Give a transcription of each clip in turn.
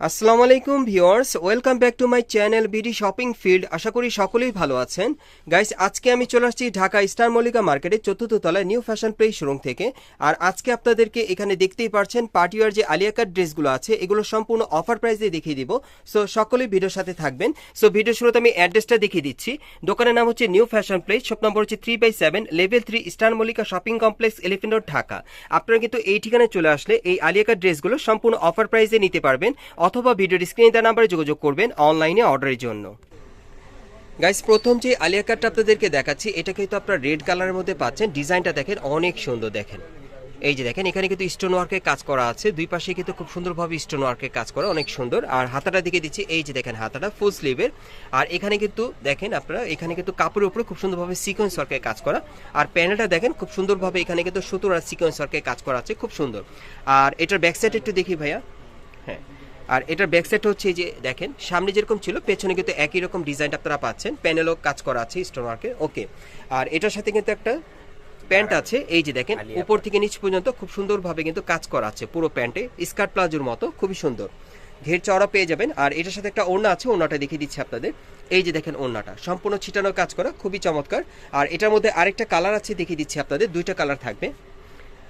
আসসালামু আলাইকুম viewers, welcome back to my channel BD shopping field. আশা করি সকলেই ভালো আছেন। গাইস, আজকে আমি চলে আসছি ঢাকা স্টার মল্লিকা মার্কেটের চতুর্থ তলায় নিউ ফ্যাশন প্লেস শোরুম থেকে। আর আজকে আপনাদেরকে এখানে দেখতেই পারছেন পার্টিওয়ার যে আলিয়াকার ড্রেসগুলো আছে, এগুলো সম্পূর্ণ অফার প্রাইসে দেখিয়ে দিব। সো সকলেই ভিডিওর সাথে থাকবেন। সো ভিডিও শুরুতে আমি অ্যাড্রেসটা দেখিয়ে দিচ্ছি। দোকানের নাম হচ্ছে new fashion place shop number হচ্ছে three by seven, level three, star Mallika shopping complex, elephant Dhaka. আপনারা কিন্তু এই ঠিকানায় চলে আসলে এই আলিয়াকার ড্রেসগুলো সম্পূর্ণ অফার প্রাইসে নিতে পারবেন। অথবা ভিডিওর স্ক্রিনে দেওয়া নাম্বারে যোগাযোগ করবেন অনলাইনে অর্ডারের জন্য। গাইস, প্রথম যে আলিয়া কাটটা আপনাদেরকে দেখাচ্ছি, এটা কিন্তু আপনার রেড কালারের মধ্যে পাচ্ছেন। ডিজাইনটা দেখেন, অনেক সুন্দর দেখেন। এই যে দেখেন, এখানে কিন্তু স্টোন ওয়ার্কের কাজ করা আছে। দুই পাশে কিন্তু খুব সুন্দরভাবে স্টোন ওয়ার্কের কাজ করা, অনেক সুন্দর। আর হাতাটা দিকে দিচ্ছি, এই যে দেখেন হাতাটা ফুল স্লিভের আর এখানে কিন্তু দেখেন আপনারা, এখানে কিন্তু কাপড়ের উপরে খুব সুন্দরভাবে সিকোয়েন্স ওয়ার্কের কাজ করা। আর প্যানেলটা দেখেন, খুব সুন্দরভাবে এখানে কিন্তু সুতোর আর সিকোয়েন্স ওয়ার্কের কাজ করা আছে, খুব সুন্দর। আর এটার ব্যাক সাইড একটু দেখি ভাইয়া। আর এটার ব্যাক সাইড হচ্ছে যে দেখেন সামনে যেরকম ছিল পেছনে কিন্তু একই রকম ডিজাইন আপনারা পাচ্ছেন। প্যানেলও কাজ করা আছে স্টোন ওকে আর এটার সাথে কিন্তু একটা প্যান্ট আছে এই যে দেখেন উপর থেকে নিচ পর্যন্ত খুব সুন্দরভাবে কিন্তু কাজ করা আছে পুরো প্যান্টে স্কার্ট প্লাজোর মতো খুবই সুন্দর। ঘের চওড়া পেয়ে যাবেন আর এটার সাথে একটা ওড়না আছে ওড়নাটা দেখিয়ে দিচ্ছি আপনাদের। এই যে দেখেন ওড়নাটা সম্পূর্ণ ছিটানো কাজ করা খুবই চমৎকার। আর এটার মধ্যে আরেকটা কালার আছে দেখিয়ে দিচ্ছি আপনাদের দুইটা কালার থাকবে।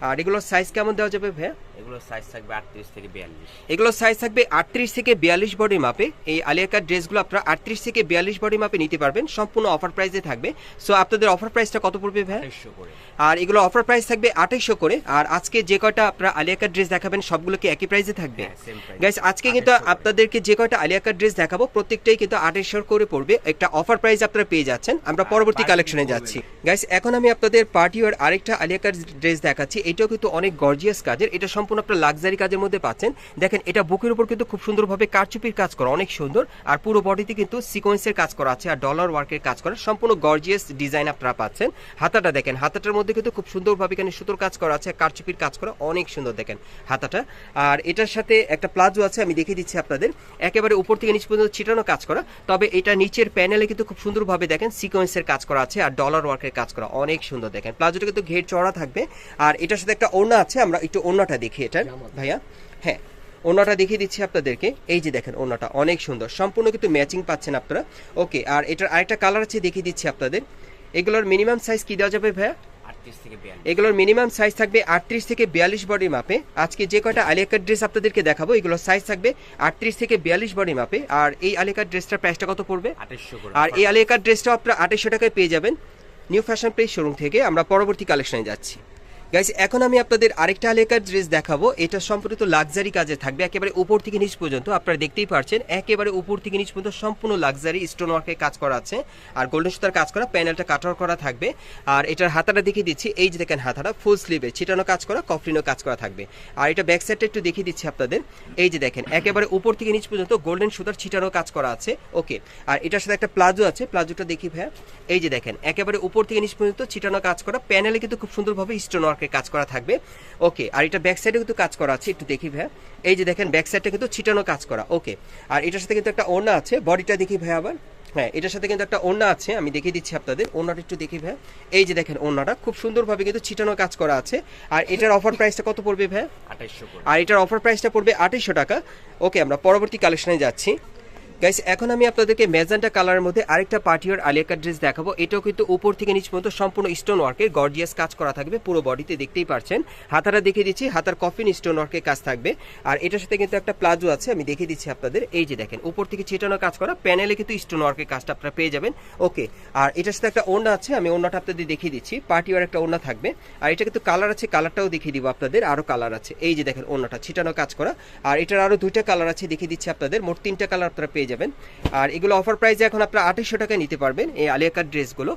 আর এগুলোর সাইজ কেমন দেওয়া যাবে ভাইয়া? এগুলো সাইজ থাকবে আটত্রিশ থেকে বিয়াল্লিশ। এগুলো সাইজ থাকবে আটত্রিশ থেকে বিয়াল্লিশ বডি মাপে এই আলিয়াকার ড্রেসগুলো আপনারা আটত্রিশ থেকে বিয়াল্লিশ বডি মাপে নিতে পারবেন। সম্পূর্ণ অফার প্রাইসে থাকবে। সো আপনাদের অফার প্রাইসটা কত পড়বে ভাই করে। আর এগুলো অফার প্রাইস থাকবে আঠাইশশো করে। আর আজকে যে কয়টা আপনারা আলিয়াকার ড্রেস দেখাবেন সবগুলো কি একই প্রাইসে থাকবে? হ্যাঁ। গাইস আজকে কিন্তু আপনাদেরকে যে কয়টা আলিয়াকার ড্রেস দেখাবো প্রত্যেকটাই কিন্তু আঠাইশশো করে পড়বে। একটা অফার প্রাইস আপনারা পেয়ে যাচ্ছেন। আমরা পরবর্তী কালেকশনে যাচ্ছি। গাইস এখন আমি আপনাদের পার্টি ওয়ার আরেকটা আলিয়াকার ড্রেস দেখাচ্ছি। এটাও কিন্তু অনেক গর্জিয়াস কাজের। এটা সম্পূর্ণ আপনার লাক্সারি কাজের মধ্যে পাচ্ছেন। দেখেন, এটা বুকের উপর কিন্তু খুব সুন্দরভাবে কারচুপির কাজ করা, অনেক সুন্দর। আর পুরো বডিতে কিন্তু সিকোয়েন্সের কাজ করা আছে আর ডলার ওয়ার্কের কাজ করা। সম্পূর্ণ গর্জিয়াস ডিজাইন আপনারা পাচ্ছেন। হাতাটা দেখেন, হাতাটার মধ্যে কিন্তু খুব সুন্দরভাবে এখানে সুতোর কাজ করা আছে, কারচুপির কাজ করা, অনেক সুন্দর দেখেন হাতাটা। আর এটার সাথে একটা প্লাজো আছে, আমি দেখিয়ে দিচ্ছি আপনাদের। একেবারে উপর থেকে নিচ পর্যন্ত ছিটানো কাজ করা। তবে এটা নিচের প্যানেলে কিন্তু খুব সুন্দরভাবে দেখেন সিকোয়েন্সের কাজ করা আছে আর ডলার ওয়ার্কের কাজ করা, অনেক সুন্দর দেখেন। প্লাজোটা কিন্তু ঘের চড়া থাকবে। আর এটার সাথে একটা ওড়না আছে আমরা একটু ওড়নাটা দেখি এটার। ভাইয়া হ্যাঁ ওড়নাটা দেখিয়ে দিচ্ছি আপনাদেরকে। এই যে দেখেন ওড়নাটা অনেক সুন্দর। সম্পূর্ণ কিন্তু ম্যাচিং পাচ্ছেন আপনারা। ওকে আর এটার আরেকটা কালার আছে দেখিয়ে দিচ্ছি আপনাদের। এগুলোর মিনিমাম সাইজ কি দেওয়া যাবে ভাইয়া? এগুলোর মিনিমাম সাইজ থাকবে আটত্রিশ থেকে বিয়াল্লিশ বডি মাপে। আজকে যে কয়টা আলিয়াকার ড্রেস আপনাদেরকে দেখাবো এগুলোর সাইজ থাকবে আটত্রিশ থেকে বিয়াল্লিশ বডি মাপে। আর এই আলিয়াকার ড্রেসটার প্রাইসটা কত পড়বে? আর এই আলিয়াকার ড্রেসটা আপনারা আঠাইশশো টাকায় পেয়ে যাবেন। নিউ ফ্যাশন প্লেস শোরুম থেকে আমরা পরবর্তী কালেকশনে যাচ্ছি। গাইস এখন আমি আপনাদের আরেকটা আলিয়াকার ড্রেস দেখাবো। এটা সম্পূর্ণ লাক্সারি কাজে থাকবে, একেবারে উপর থেকে নিচ পর্যন্ত। আপনারা দেখতেই পারছেন, একেবারে উপর থেকে নিচ পর্যন্ত সম্পূর্ণ লাক্সারি স্টোন ওয়ার্কের কাজ করা আছে। আর গোল্ডেন সুতার কাজ করা প্যানেলটা কাটার করা থাকবে। আর এটার হাতাটা দেখিয়ে দিচ্ছি, এই যে দেখেন হাতাটা ফুল স্লিভে ছিটানো কাজ করা কফলিনো কাজ করা থাকবে। আর এটা ব্যাক সাইডটা একটু দেখিয়ে দিচ্ছি আপনাদের। এই যে দেখেন, একেবারে উপর থেকে নিচ পর্যন্ত গোল্ডেন সুতার ছিটানো কাজ করা আছে। ওকে আর এটার সাথে একটা প্লাজো আছে, প্লাজোটা দেখি ভাইয়া। এই যে দেখেন, একেবারে উপর থেকে নিচ পর্যন্ত ছিটানো কাজ করা প্যানেলে কিন্তু খুব সুন্দরভাবে স্টোন ওয়ার্কের কাজ করা থাকবে। ওকে আর এটা ব্যাক সাইডে কিন্তু কাজ করা আছে একটু দেখি ভাইয়া। এই যে দেখেন ব্যাক সাইডটা কিন্তু ছিটানো কাজ করা ওকে। আর এটার সাথে কিন্তু একটা ওড়না আছে বডিটা দেখি ভাইয়া আবার। হ্যাঁ এটার সাথে কিন্তু একটা ওড়না আছে আমি দেখিয়ে দিচ্ছি আপনাদের ওড়নাটা একটু দেখি ভাইয়া। এই যে দেখেন ওড়নাটা খুব সুন্দরভাবে কিন্তু ছিটানো কাজ করা আছে। আর এটার অফার প্রাইসটা কত পড়বে ভাইয়া? আঠাইশো আর এটার অফার প্রাইসটা পড়বে আঠাইশশো টাকা। ওকে আমরা পরবর্তী কালেকশনে যাচ্ছি। গাইস এখন আমি আপনাদেরকে ম্যাজেন্টা কালারের মধ্যে আরেকটা পার্টিওর আলিয়াকার ড্রেস দেখাবো। এটাও কিন্তু উপর থেকে নিচ পর্যন্ত সম্পূর্ণ স্টোন ওয়ার্কের গর্জিয়াস কাজ করা থাকবে পুরো বডিতে দেখতেই পারছেন হাতাটা দেখিয়ে দিচ্ছি, হাতার কফিন স্টোন ওয়ার্কের কাজ থাকবে। আর এটার সাথে কিন্তু একটা প্লাজো আছে, আমি দেখিয়ে দিচ্ছি আপনাদের। এই যে দেখেন, উপর থেকে ছিটানো কাজ করা প্যানেলে কিন্তু স্টোন ওয়ার্কের কাজটা আপনারা পেয়ে যাবেন। ওকে আর এটার সাথে একটা ওড়না আছে, আমি ওড়নাটা আপনাদের দেখিয়ে দিচ্ছি। পার্টিওয়ার একটা ওড়না থাকবে। আর এটা কিন্তু কালার আছে কালারটাও দেখিয়ে দিব আপনাদের, আরও কালার আছে। এই যে দেখেন, ওড়নাটা, ছিটানো কাজ করা। আর এটার আরও দুইটা কালার আছে, দেখিয়ে দিচ্ছি আপনাদের। মোট তিনটা কালার আপনারা পেয়ে যাবেন। আর এগুলো অফার প্রাইসে এখন আপনারা আঠাইশশো টাকায় নিতে পারবেন, এই আলিয়াকার ড্রেসগুলো।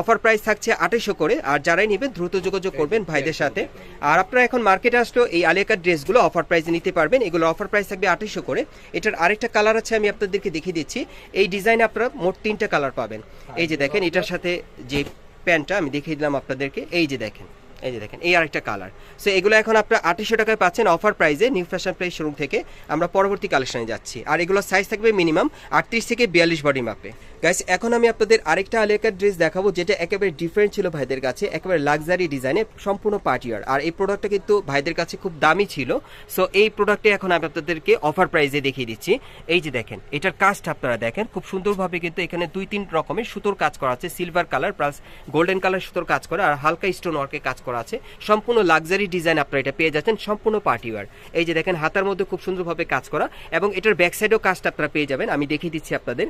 অফার প্রাইস থাকছে আঠাইশশো করে, আর যারাই নেবেন দ্রুত যোগাযোগ করবেন ভাইদের সাথে। আর আপনারা এখন মার্কেটে আসলেও এই আলিয়াকার ড্রেসগুলো অফার প্রাইসে নিতে পারবেন, এগুলো অফার প্রাইস থাকবে আঠাইশশো করে। এটার আরেকটা কালার আছে আমি আপনাদেরকে দেখিয়ে দিচ্ছি। এই ডিজাইনে আপনারা মোট তিনটা কালার পাবেন। এই যে দেখেন, এটার সাথে যে প্যান্টটা আমি দেখিয়ে দিলাম আপনাদেরকে, এই যে দেখেন। এই যে দেখেন, এই আরেকটা কালার সো এগুলো এখন আপনার আঠাশশো টাকায় পাচ্ছেন অফার প্রাইজে নিউ ফ্যাশন প্লে শোরুম থেকে। আমরা পরবর্তী কালেকশনে যাচ্ছি। আর এগুলো সাইজ থাকবে মিনিমাম আটত্রিশ থেকে বিয়াল্লিশ বডি মাপে গাইস এখন আমি আপনাদের আরেকটা আলিয়াকার ড্রেস দেখাবো, যেটা একেবারে ডিফারেন্ট ছিল ভাইদের কাছে, একেবারে লাক্সারি ডিজাইনে সম্পূর্ণ পার্টিয়ার আর এই প্রোডাক্টটা কিন্তু ভাইদের কাছে খুব দামি ছিল। সো এই প্রোডাক্টে এখন আমি আপনাদেরকে অফার প্রাইসে দেখিয়ে দিচ্ছি। এই যে দেখেন, এটার কাজটা আপনারা দেখেন, খুব সুন্দরভাবে কিন্তু এখানে দুই তিন রকমের সুতোর কাজ করা আছে silver colour plus golden colour সুতোর কাজ করা, আর হালকা স্টোন ওয়ার্কে কাজ করা আছে। সম্পূর্ণ লাক্সারি ডিজাইন আপনারা এটা পেয়ে যাচ্ছেন সম্পূর্ণ পার্টিওয়ার এই যে দেখেন, হাতার মধ্যে খুব সুন্দরভাবে কাজ করা, এবং এটার ব্যাক সাইডেও কাজটা আপনারা পেয়ে যাবেন, আমি দেখিয়ে দিচ্ছি আপনাদের।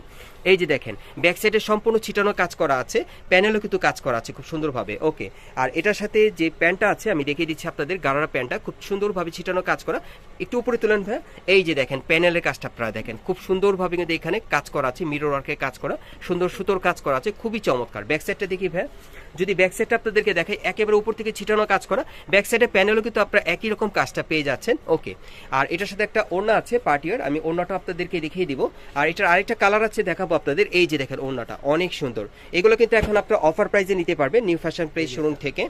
এই যে দেখেন ব্যাক সাইডে সম্পূর্ণ ছিটানো কাজ করা আছে, প্যানেলও কিন্তু কাজ করা আছে খুব সুন্দরভাবে। ওকে, আর এটার সাথে যে প্যান্টটা আছে, আমি দেখিয়ে দিচ্ছি আপনাদের গারারা প্যান্টটা খুব সুন্দরভাবে ছিটানো কাজ করা। একটু উপরে তুলেন ভাই, এই যে দেখেন, প্যানেলের কাজটা আপনারা দেখেন, খুব সুন্দরভাবে কিন্তু এখানে কাজ করা আছে মিরর ওয়ার্কের কাজ করা, সুন্দর সুতোর কাজ করা আছে, খুবই চমৎকার। ব্যাক সাইডটা দেখি ভাই, যদি ব্যাক সাইডটা আপনাদেরকে দেখাই, একেবারে উপর থেকে ছিটানো কাজ করা ব্যাক সাইডে প্যানেলও কিন্তু আপনারা একই রকম কাজটা পেয়ে যাচ্ছেন, ওকে। আর এটার সাথে একটা ওড়না আছে পার্টিয়ার আমি ওড়নাটা আপনাদেরকে দেখিয়ে দিব। আর এটার আরেকটা কালার আছে, দেখাবো আপনাদের, এই যে দেখেন ওড়নাটা, অনেক সুন্দর। এগুলো কিন্তু এখন আপনারা অফার প্রাইসে নিতে পারবেন নিউ ফ্যাশন প্রাইস শোরুম থেকে।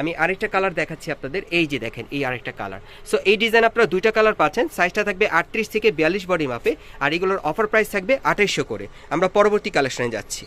আমি আরেকটা কালার দেখাচ্ছি আপনাদের, এই যে দেখেন, এই আরেকটা কালার সো এই ডিজাইন আপনারা দুইটা কালার পাচ্ছেন সাইজটা থাকবে আটত্রিশ থেকে বিয়াল্লিশ বডি মাপে, আর এগুলোর অফার প্রাইস থাকবে আঠাইশশো করে। আমরা পরবর্তী কালেকশনে যাচ্ছি।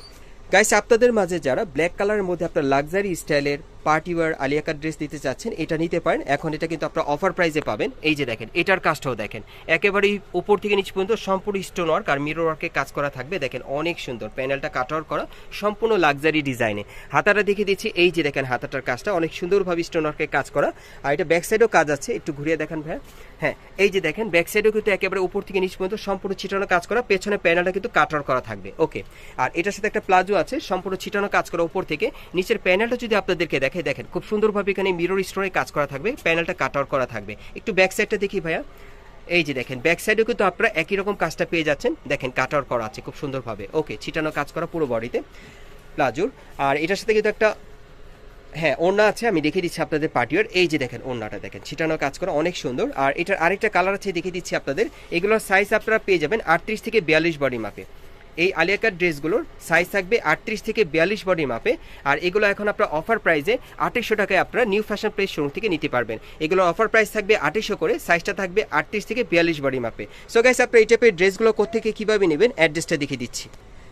গাইস আপনাদের মাঝে যারা ব্ল্যাক কালারের মধ্যে আপনার লাক্সারি স্টাইলের পার্টি ওয়ার আলিয়াকার ড্রেস দিতে চাচ্ছেন, এটা নিতে পারেন। এখন এটা কিন্তু আপনার অফার প্রাইসে পাবেন। এই যে দেখেন, এটার কাজটাও দেখেন। একেবারেই উপর থেকে নিচ পর্যন্ত সম্পূর্ণ স্টোন ওয়ার্ক আর মিরর ওয়ার্কে কাজ করা থাকবে। দেখেন, অনেক সুন্দর প্যানেলটা কাট কাটার করা, সম্পূর্ণ লাক্সারি ডিজাইনে হাতাটা দেখে দিচ্ছি, এই যে দেখেন হাতাটার কাজটা, অনেক সুন্দরভাবে স্টোন ওয়ার্কে কাজ করা। আর এটা ব্যাক সাইডেও কাজ আছে, একটু ঘুরিয়ে দেখেন ভাই হ্যাঁ এই যে দেখেন ব্যাক সাইডেও কিন্তু একেবারে উপর থেকে নিচ পর্যন্ত সম্পূর্ণ ছিটানো কাজ করা, পেছনে প্যানেলটা কিন্তু কাট কাটার করা থাকবে। ওকে আর এটার সাথে একটা প্লাজো আছে, সম্পূর্ণ ছিটানো কাজ করা উপর থেকে। নিচের প্যানেলটা যদি আপনাদেরকে দেখে দেখেন, খুব সুন্দরভাবে এখানে মিরর স্টোরে কাজ করা থাকবে প্যানেলটা কাটার করা থাকবে। একটু ব্যাক সাইডটা দেখি ভাইয়া। এই যে দেখেন ব্যাক সাইডেও কিন্তু আপনারা একই রকম কাজটা পেয়ে যাচ্ছেন। দেখেন কাটার করা আছে খুব সুন্দরভাবে। ওকে ছিটানো কাজ করা পুরো বডিতে প্লাজোর। আর এটার সাথে কিন্তু একটা হ্যাঁ ওড়না আছে, আমি দেখিয়ে দিচ্ছি আপনাদের পার্টিওর এই যে দেখেন, ওড়নাটা দেখেন, ছিটানো কাজ করা অনেক সুন্দর। আর এটার আরেকটা কালার আছে, দেখিয়ে দিচ্ছি আপনাদের। এগুলোর সাইজ আপনারা পেয়ে যাবেন আটত্রিশ থেকে বিয়াল্লিশ বডি মাপে এই আলিয়াকার ড্রেসগুলোর সাইজ থাকবে আটত্রিশ থেকে বিয়াল্লিশ বডি মাপে। আর এগুলো এখন আপনার অফার প্রাইসে আঠাশশো টাকায় আপনারা নিউ ফ্যাশন প্লেস শোরুম থেকে নিতে পারবেন। এগুলোর অফার প্রাইস থাকবে আঠাশশো করে সাইজটা থাকবে আটত্রিশ থেকে বিয়াল্লিশ বডি মাপে। সো গাইস আপনারা এই টাইপের ড্রেসগুলো কোথেকে কীভাবে নেবেন? অ্যাড্রেসটা দেখিয়ে দিচ্ছি।